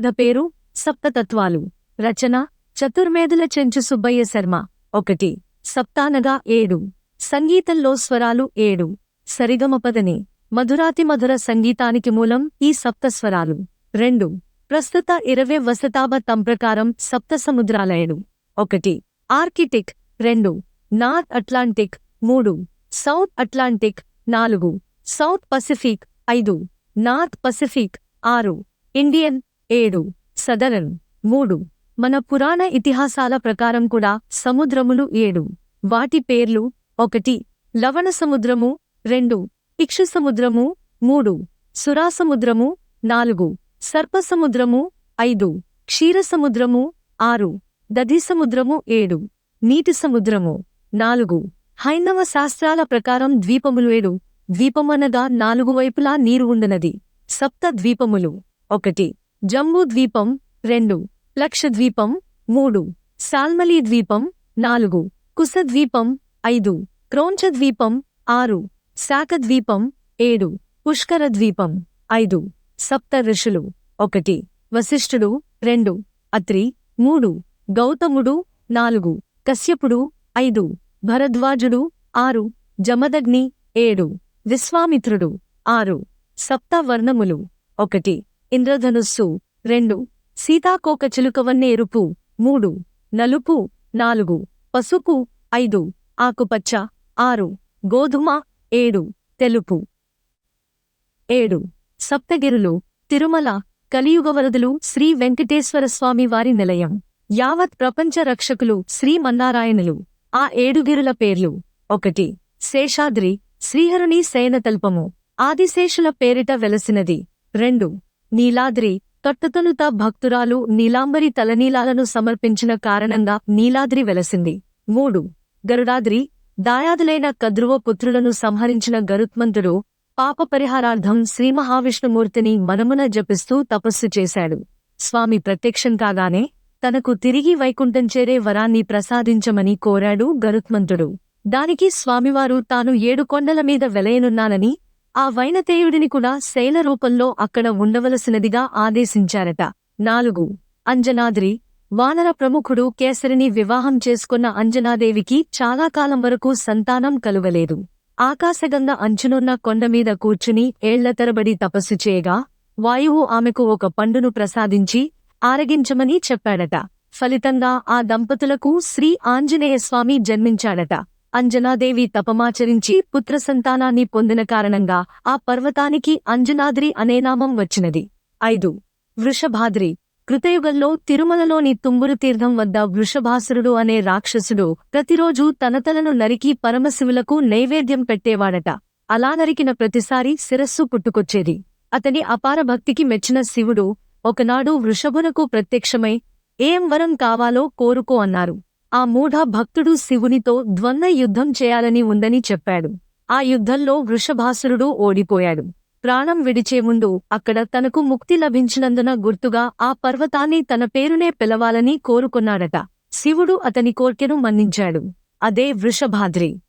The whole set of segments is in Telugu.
కథ పేరు సప్తతత్వాలు. రచన చతుర్మేధుల చెంచు సుబ్బయ్య శర్మ. ఒకటి. సప్తానగా ఏడు. సంగీతంలో స్వరాలు ఏడు. సరిగమపదని మధురాతి మధుర సంగీతానికి మూలం ఈ సప్త స్వరాలు. రెండు. ప్రస్తుత ఇరవై వసతాబతం ప్రకారం సప్త సముద్రాలయడు ఒకటి. ఆర్కిటిక్. రెండు. North Atlantic. మూడు. South Atlantic. నాలుగు. South Pacific. ఐదు. North Pacific. ఆరు. ఇండియన్ ఏడు సదరన్. మూడు మన పురాణ ఇతిహాసాల ప్రకారం కూడా సముద్రములు ఏడు. వాటి పేర్లు ఒకటి లవణ సముద్రము. రెండు ఇక్షు సముద్రము. మూడు సురాసముద్రము నాలుగు సర్పసముద్రము ఐదు క్షీరసముద్రము ఆరు దధిసముద్రము ఏడు నీటి సముద్రము. నాలుగు హైందవ శాస్త్రాల ప్రకారం ద్వీపములు ఏడు. ద్వీపమనగా నాలుగు వైపులా నీరు ఉండనది. సప్త ద్వీపములు. ఒకటి జంబూ ద్వీపం రెండు లక్షద్వీపం మూడు సాల్మలీ ద్వీపం నాలుగు కుసద్వీపం ఐదు క్రోంచద్వీపం ఆరు శాకద్వీపం ఏడు పుష్కర ద్వీపం ఐదు సప్త ఋషులు ఒకటి వశిష్ఠుడు రెండు అత్రి మూడు గౌతముడు నాలుగు కశ్యపుడు ఐదు భరద్వాజుడు ఆరు జమదగ్ని ఏడు విశ్వామిత్రుడు ఆరు సప్త వర్ణములు ఒకటి. ఇంద్రధనుస్సు రెండు. సీతాకోక చిలుకవన్నె ఎరుపు మూడు. నలుపు నాలుగు. పసుపు ఐదు. ఆకుపచ్చ ఆరు. గోధుమ ఏడు. తెలుపు ఏడు. సప్తగిరులు తిరుమల కలియుగవరదులు శ్రీ వెంకటేశ్వర స్వామి వారి నిలయం. యావత్ ప్రపంచ రక్షకులు శ్రీమన్నారాయణులు ఆ ఏడుగిరుల పేర్లు ఒకటి. శేషాద్రి శ్రీహరుని శయనతల్పము. ఆదిశేషుల పేరిట వెలసినది. రెండు. నీలాద్రి కట్టుతనుత భక్తురాలు నీలాంబరి తలనీలాలను సమర్పించిన కారణంగా నీలాద్రి వెలసింది. మూడు. గరుడాద్రి దాయాదులైన కద్రువ పుత్రులను సంహరించిన గరుత్మంతుడు పాప పరిహారార్థం శ్రీమహావిష్ణుమూర్తిని మనమున జపిస్తూ తపస్సు చేశాడు. స్వామి ప్రత్యక్షం కాగానే తనకు తిరిగి వైకుంఠం చేరే వరాన్ని ప్రసాదించమని కోరాడు గరుత్మంతుడు. దానికి స్వామివారు తాను ఏడు కొండల మీద వెలయనున్నానని ఆ వైనతేయుడిని కూడా శైల రూపంలో అక్కడ ఉండవలసినదిగా ఆదేశించారట. నాలుగు. అంజనాద్రి. వానర ప్రముఖుడు కేసరిని వివాహం చేసుకున్న అంజనాదేవికి చాలా కాలం వరకు సంతానం కలువలేదు. ఆకాశగంగ అంచునున్న కొండమీద కూర్చుని ఏళ్ళ తరబడి తపస్సు చేయగా వాయువు ఆమెకు ఒక పండును ప్రసాదించి ఆరగించమని చెప్పాడట. ఫలితంగా ఆ దంపతులకు శ్రీ ఆంజనేయస్వామి జన్మించాడట. అంజనాదేవి తపమాచరించి పుత్ర సంతానాన్ని పొందిన కారణంగా ఆ పర్వతానికి అంజనాద్రి అనే నామం వచ్చినది. ఐదు. వృషభాద్రి. కృతయుగంలో తిరుమలలోని తుమ్మురు తీర్థం వద్ద వృషభాసురుడు అనే రాక్షసుడు ప్రతిరోజూ తన తలను నరికి పరమశివులకు నైవేద్యం పెట్టేవాడట. అలా నరికిన ప్రతిసారి శిరస్సు పుట్టుకొచ్చేది. అతని అపార భక్తికి మెచ్చిన శివుడు ఒకనాడు వృషభునకు ప్రత్యక్షమై ఏం వరం కావాలో కోరుకో అన్నారు. ఆ మూఢ భక్తుడు శివునితో ద్వంద్వ యుద్ధం చేయాలని ఉందని చెప్పాడు. ఆ యుద్ధంలో వృషభాసురుడు ఓడిపోయాడు. ప్రాణం విడిచే ముందు అక్కడ తనకు ముక్తి లభించినందున గుర్తుగా ఆ పర్వతాన్ని తన పేరునే పిలవాలని కోరుకున్నాడట. శివుడు అతని కోర్కెను మన్నించాడు. అదే వృషభాద్రి.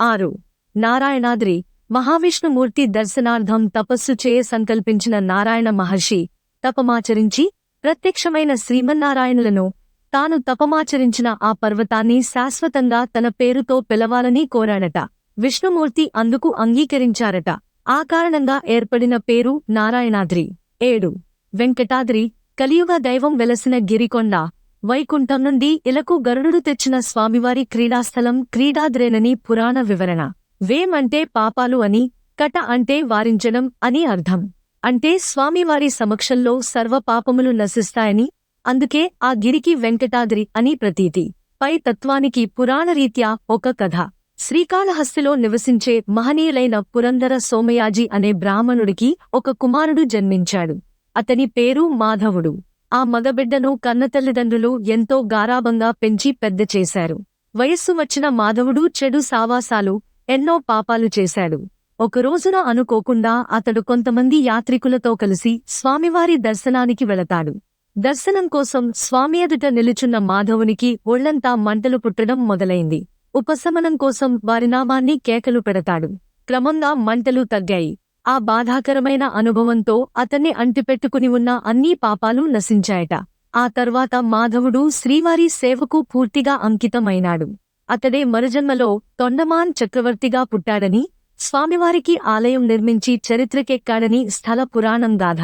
ఆరు. నారాయణాద్రి. మహావిష్ణుమూర్తి దర్శనార్థం తపస్సు చేయ సంకల్పించిన నారాయణ మహర్షి తపమాచరించి ప్రత్యక్షమైన శ్రీమన్నారాయణులను తాను తపమాచరించిన ఆ పర్వతాన్ని శాశ్వతంగా తన పేరుతో పిలవాలని కోరాడట. విష్ణుమూర్తి అందుకు అంగీకరించారట. ఆ కారణంగా ఏర్పడిన పేరు నారాయణాద్రి. ఏడు. వెంకటాద్రి కలియుగ దైవం వెలసిన గిరికొండ వైకుంఠం నుండి ఇలకు గరుడు తెచ్చిన స్వామివారి క్రీడాస్థలం క్రీడాద్రేనని పురాణ వివరణ. వేం అంటే పాపాలు అని కట అంటే వారించడం అని అర్థం. అంటే స్వామివారి సమక్షంలో సర్వ పాపములు నశిస్తాయని అందుకే ఆ గిరికి వెంకటాద్రి అని ప్రతీతి. పై తత్వానికి పురాణరీత్యా ఒక కథ. శ్రీకాళహస్తిలో నివసించే మహనీయులైన పురందర సోమయాజీ అనే బ్రాహ్మణుడికి ఒక కుమారుడు జన్మించాడు. అతని పేరు మాధవుడు. ఆ మగబిడ్డను కన్నతల్లిదండ్రులు ఎంతో గారాబంగా పెంచి పెద్ద చేశారు. వయస్సు వచ్చిన మాధవుడు చెడు సావాసాలు ఎన్నో పాపాలు చేశాడు. ఒకరోజున అనుకోకుండా అతడు కొంతమంది యాత్రికులతో కలిసి స్వామివారి దర్శనానికి వెళతాడు. దర్శనం కోసం స్వామి ఎదుట నిలుచున్న మాధవునికి ఒళ్ళంతా మంటలు పుట్టడం మొదలైంది. ఉపశమనం కోసం వారి నామాన్ని కేకలు పెడతాడు. క్రమంగా మంటలు తగ్గాయి. ఆ బాధాకరమైన అనుభవంతో అతన్ని అంటిపెట్టుకుని ఉన్న అన్ని పాపాలు నశించాయట. ఆ తర్వాత మాధవుడు శ్రీవారి సేవకు పూర్తిగా అంకితమైనాడు. అతడే మరుజన్మలో తొండమాన్ చక్రవర్తిగా పుట్టాడని స్వామివారికి ఆలయం నిర్మించి చరిత్రకెక్కాడని స్థల పురాణం గాథ.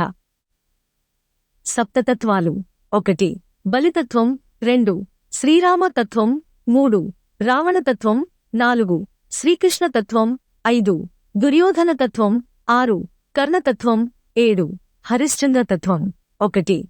సప్తతత్వాలు. ఒకటి బలితత్వం. రెండు శ్రీరామతత్వం. మూడు రావణతత్వం. నాలుగు శ్రీకృష్ణతత్వం. ఐదు దుర్యోధనతత్వం. ఆరు కర్ణతత్వం. ఏడు హరిశ్చంద్రతత్వం. ఒకటి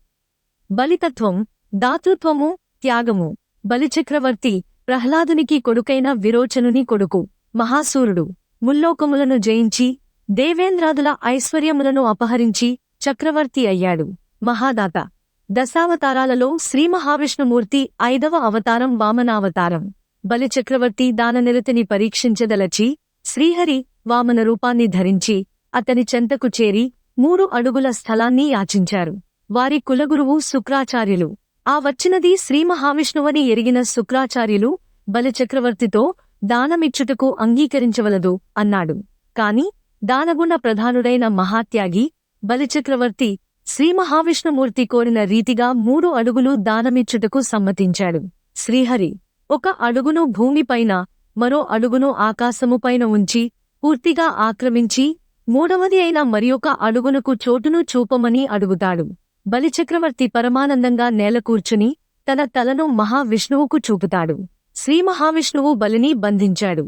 బలితత్వం. దాతృత్వము త్యాగము. బలిచక్రవర్తి ప్రహ్లాదునికి కొడుకైన విరోచనుని కొడుకు మహాసూరుడు. ముల్లోకములను జయించి దేవేంద్రాదుల ఐశ్వర్యములను అపహరించి చక్రవర్తి అయ్యాడు. మహాదాత. దశావతారాలలో శ్రీ మహావిష్ణుమూర్తి ఐదవ అవతారం వామనావతారం. బలిచక్రవర్తి దాననిరతిని పరీక్షించదలచి శ్రీహరి వామన రూపాన్ని ధరించి అతని చెంతకు చేరి మూడు అడుగుల స్థలాన్ని యాచించారు. వారి కులగురువు శుక్రాచార్యులు. ఆ వచ్చినది శ్రీ మహావిష్ణువని ఎరిగిన శుక్రాచార్యులు బలిచక్రవర్తితో దానమిచ్చుటకు అంగీకరించవలదు అన్నాడు. కాని దానగుణ ప్రధానుడైన మహాత్యాగి బలిచక్రవర్తి శ్రీ మహావిష్ణుమూర్తి కోరిన రీతిగా మూడు అడుగులు దానమిచ్చుటకు సమ్మతించాడు. శ్రీహరి ఒక అడుగును భూమిపైన మరో అడుగును ఆకాశముపైన ఉంచి పూర్తిగా ఆక్రమించి మూడవది అయిన మరియొక అడుగునకు చోటును చూపమని అడుగుతాడు. బలిచక్రవర్తి పరమానందంగా నేలకూర్చుని తన తలను మహావిష్ణువుకు చూపుతాడు. శ్రీ మహావిష్ణువు బలిని బంధించాడు.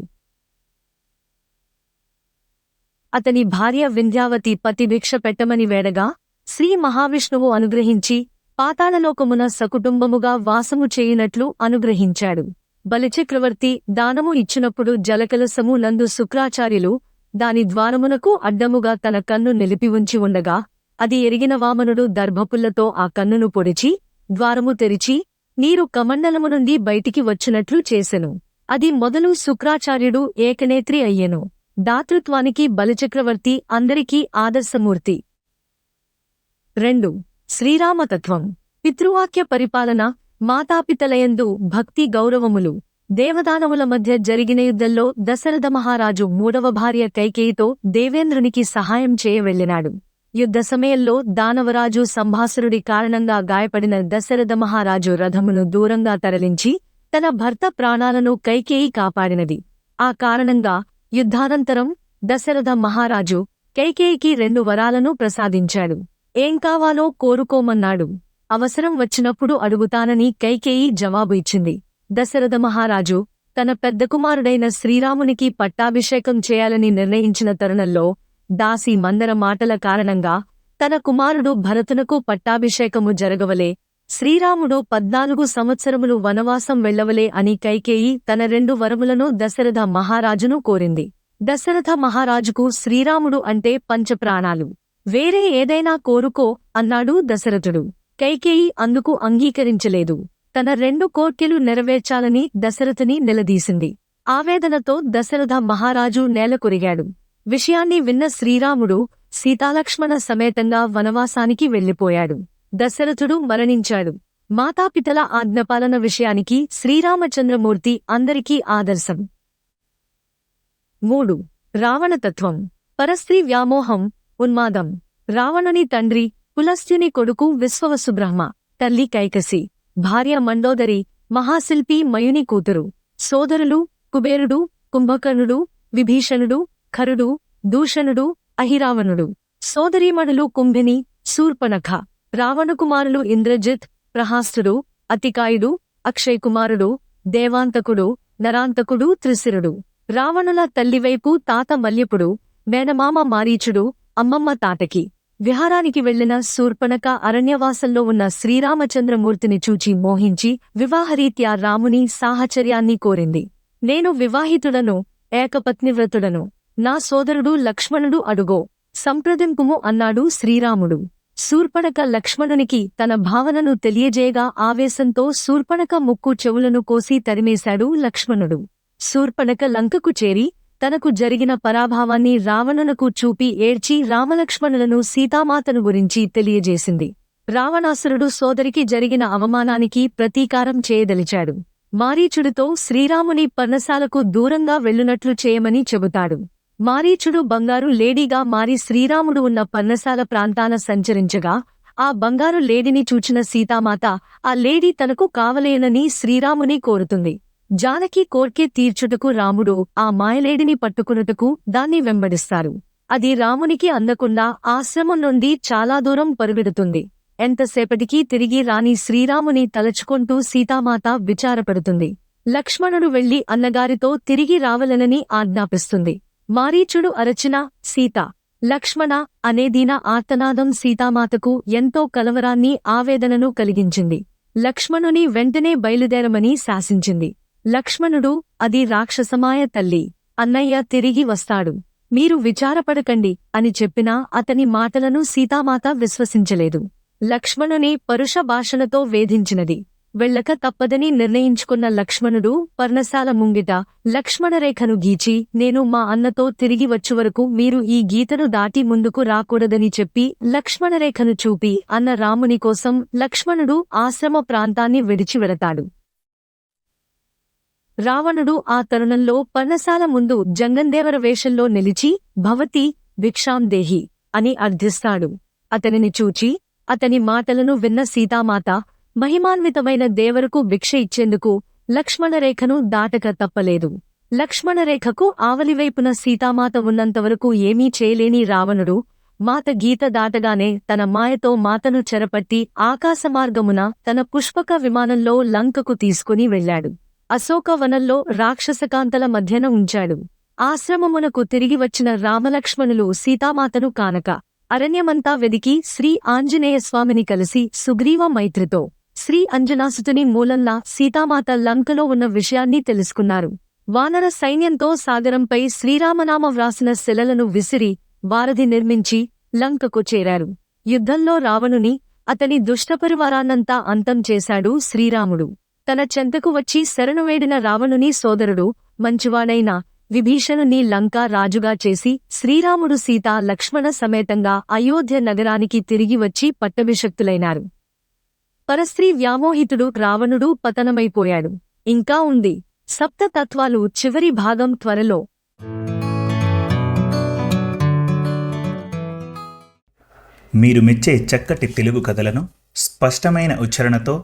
అతని భార్య వింధ్యావతి పతిభిక్ష పెట్టమని వేడగా శ్రీ మహావిష్ణువు అనుగ్రహించి పాతాళలోకమున సకుటుంబముగా వాసము చేయునట్లు అనుగ్రహించాడు. బలిచక్రవర్తి దానము ఇచ్చినప్పుడు జలకలసము నందు శుక్రాచార్యులు దాని ద్వారమునకు అడ్డముగా తన కన్ను నిలిపి ఉంచి ఉండగా అది ఎరిగిన వామనుడు దర్భపుల్లతో ఆ కన్నును పొడిచి ద్వారము తెరిచి నీరు కమండలము నుండి బయటికి వచ్చినట్లు చేసెను. అది మొదలు శుక్రాచార్యుడు ఏకనేత్రి అయ్యెను. దాతృత్వానికి బలిచక్రవర్తి అందరికీ ఆదర్శమూర్తి. రెండు. శ్రీరామతత్వం. పితృవాక్య పరిపాలన మాతాపితలయందు భక్తి గౌరవములు. దేవదానవుల మధ్య జరిగిన యుద్ధంలో దశరథ మహారాజు మూడవ భార్య కైకేయితో దేవేంద్రునికి సహాయం చేయవెళ్ళినాడు యుద్ధ సమయంలో దానవరాజు సంభాసురుడి కారణంగా గాయపడిన దశరథ మహారాజు రథమును దూరంగా తరలించి తన భర్త ప్రాణాలను కైకేయి కాపాడినది. ఆ కారణంగా యుద్ధానంతరం దశరథ మహారాజు కైకేయికి రెండు వరాలను ప్రసాదించాడు. ఏం కావాలో కోరుకోమన్నాడు. అవసరం వచ్చినప్పుడు అడుగుతానని కైకేయి జవాబు ఇచ్చింది. దశరథ మహారాజు తన పెద్ద కుమారుడైన శ్రీరామునికి పట్టాభిషేకం చేయాలని నిర్ణయించిన తరుణంలో దాసి మందర మాటల కారణంగా తన కుమారుడు భరతునకు పట్టాభిషేకము జరగవలే శ్రీరాముడు పద్నాలుగు సంవత్సరములు వనవాసం వెళ్ళవలే అని కైకేయి తన రెండు వరములను దశరథ మహారాజును కోరింది. దశరథ మహారాజుకు శ్రీరాముడు అంటే పంచప్రాణాలు. వేరే ఏదైనా కోరుకో అన్నాడు దశరథుడు. కైకేయి అందుకు అంగీకరించలేదు. తన రెండు కోర్కెలు నెరవేర్చాలని దశరథుని నిలదీసింది. ఆవేదనతో దశరథ మహారాజు నేలకొరిగాడు విషయాన్ని విన్న శ్రీరాముడు సీతాలక్ష్మణ సమేతంగా వనవాసానికి వెళ్ళిపోయాడు. దశరథుడు మరణించాడు. మాతాపితల ఆజ్ఞపాలన విషయానికి శ్రీరామచంద్రమూర్తి అందరికీ ఆదర్శం. మూడు. రావణతత్వం. పరస్త్రీ వ్యామోహం ఉన్మాదం. రావణుని తండ్రి పులస్త్యుని కొడుకు విశ్వవసుబ్రహ్మ తల్లి కైకసి భార్య మండోదరి మహాశిల్పి మయుని కూతురు సోదరులు కుబేరుడు కుంభకర్ణుడు విభీషణుడు ఖరుడు దూషణుడు అహిరావణుడు. సోదరీమణులు కుంభిని శూర్పనఖ రావణకుమారులు ఇంద్రజిత్ ప్రహాస్తుడు అతికాయుడు అక్షయకుమారుడు దేవాంతకుడు నరాంతకుడు త్రిశిరుడు. రావణుల తల్లివైపు తాత మల్యపుడు మేనమామ మారీచుడు అమ్మమ్మ తాటకి విహారానికి వెళ్ళిన శూర్పణక అరణ్యవాసంలో ఉన్న శ్రీరామచంద్రమూర్తిని చూచి మోహించి వివాహరీత్యా రాముని సాహచర్యాన్ని కోరింది. నేను వివాహితుడను ఏకపత్నివ్రతుడను. నా సోదరుడు లక్ష్మణుడు అడుగో. సంప్రదింపుము అన్నాడు శ్రీరాముడు. శూర్పణక లక్ష్మణునికి తన భావనను తెలియజేయగా ఆవేశంతో శూర్పణక ముక్కు చెవులను కోసి తరిమేశాడు లక్ష్మణుడు. శూర్పణక లంకకు చేరి తనకు జరిగిన పరాభావాన్ని రావణునకు చూపి ఏడ్చి రామలక్ష్మణులను సీతామాతను గురించి తెలియజేసింది. రావణాసురుడు సోదరికి జరిగిన అవమానానికి ప్రతీకారం చేయదలిచాడు. మారీచుడితో శ్రీరాముని పర్ణశాలకు దూరంగా వెళ్ళునట్లు చేయమని చెబుతాడు. మారీచుడు బంగారు లేడీగా మారి శ్రీరాముడు ఉన్న పర్ణశాల ప్రాంతాన సంచరించగా ఆ బంగారు లేడిని చూచిన సీతామాత ఆ లేడీ తనకు కావలేనని శ్రీరాముని కోరుతుంది. జానకి కోర్కె తీర్చుటకు రాముడు ఆ మాయలేడిని పట్టుకునుటకు దాన్ని వెంబడిస్తారు. అది రామునికి అందకుండా ఆశ్రమం నుండి చాలా దూరం పరుగెడుతుంది. ఎంతసేపటికీ తిరిగి రాని శ్రీరాముని తలచుకుంటూ సీతామాత విచారపడుతుంది. లక్ష్మణుడు వెళ్ళి అన్నగారితో తిరిగి రావలనని ఆజ్ఞాపిస్తుంది. మారీచుడు అరచిన సీత లక్ష్మణ అనేదీన ఆర్తనాదం సీతామాతకు ఎంతో కలవరాన్ని ఆవేదనను కలిగించింది. లక్ష్మణుని వెంటనే బయలుదేరమని శాసించింది. లక్ష్మణుడు అది రాక్షసమాయ తల్లి. అన్నయ్య తిరిగి వస్తాడు. మీరు విచారపడకండి అని చెప్పినా అతని మాటలను సీతామాత విశ్వసించలేదు. లక్ష్మణుని పరుష భాషలతో వేధించినది. వెళ్ళక తప్పదని నిర్ణయించుకున్న లక్ష్మణుడు పర్ణశాల ముంగిట లక్ష్మణరేఖను గీచి నేను మా అన్నతో తిరిగి వచ్చువరకు మీరు ఈ గీతను దాటి ముందుకు రాకూడదని చెప్పి లక్ష్మణరేఖను చూపి అన్న రాముని కోసం లక్ష్మణుడు ఆశ్రమ ప్రాంతాన్ని విడిచి వెళతాడు రావణుడు ఆ తరుణంలో పర్ణశాల ముందు జంగందేవర వేషంలో నిలిచి భవతి భిక్షాం దేహి అని అర్థిస్తాడు. అతనిని చూచి అతని మాటలను విన్న సీతామాత మహిమాన్వితమైన దేవరకు భిక్ష ఇచ్చేందుకు లక్ష్మణరేఖను దాటక తప్పలేదు. లక్ష్మణరేఖకు ఆవలివైపున సీతామాత ఉన్నంతవరకు ఏమీ చేయలేని రావణుడు మాత గీత దాటగానే తన మాయతో మాతను చెరపట్టి ఆకాశమార్గమున తన పుష్పక విమానంలో లంకకు తీసుకుని వెళ్ళాడు. అశోకవనంలో రాక్షసకాంతల మధ్యన ఉంచాడు. ఆశ్రమమునకు తిరిగి వచ్చిన రామలక్ష్మణులు సీతామాతను కానక అరణ్యమంతా వెదికి శ్రీ ఆంజనేయస్వామిని కలిసి సుగ్రీవ మైత్రితో శ్రీ అంజనాసుతుని మూలంలా సీతామాత లంకలో ఉన్న విషయాన్ని తెలుసుకున్నారు. వానర సైన్యంతో సాగరంపై శ్రీరామనామ వ్రాసిన శిలలను విసిరి వారధి నిర్మించి లంకకు చేరారు. యుద్ధంలో రావణుని అతని దుష్టపరివారాన్నంతా అంతం చేశాడు శ్రీరాముడు. తన చెంతకు వచ్చి శరణువేడిన రావణుని సోదరుడు మంచివాడైన విభీషణుని లంకా రాజుగా చేసి శ్రీరాముడు సీత లక్ష్మణ సమేతంగా అయోధ్య నగరానికి తిరిగి వచ్చి పట్టభిషక్తులైనారు. పరస్త్రీ వ్యామోహితుడు రావణుడు పతనమైపోయాడు. ఇంకా ఉంది. సప్త తత్వాలు చివరి భాగం త్వరలో. మీరు మెచ్చే చక్కటి తెలుగు కథలను స్పష్టమైన ఉచ్చారణతో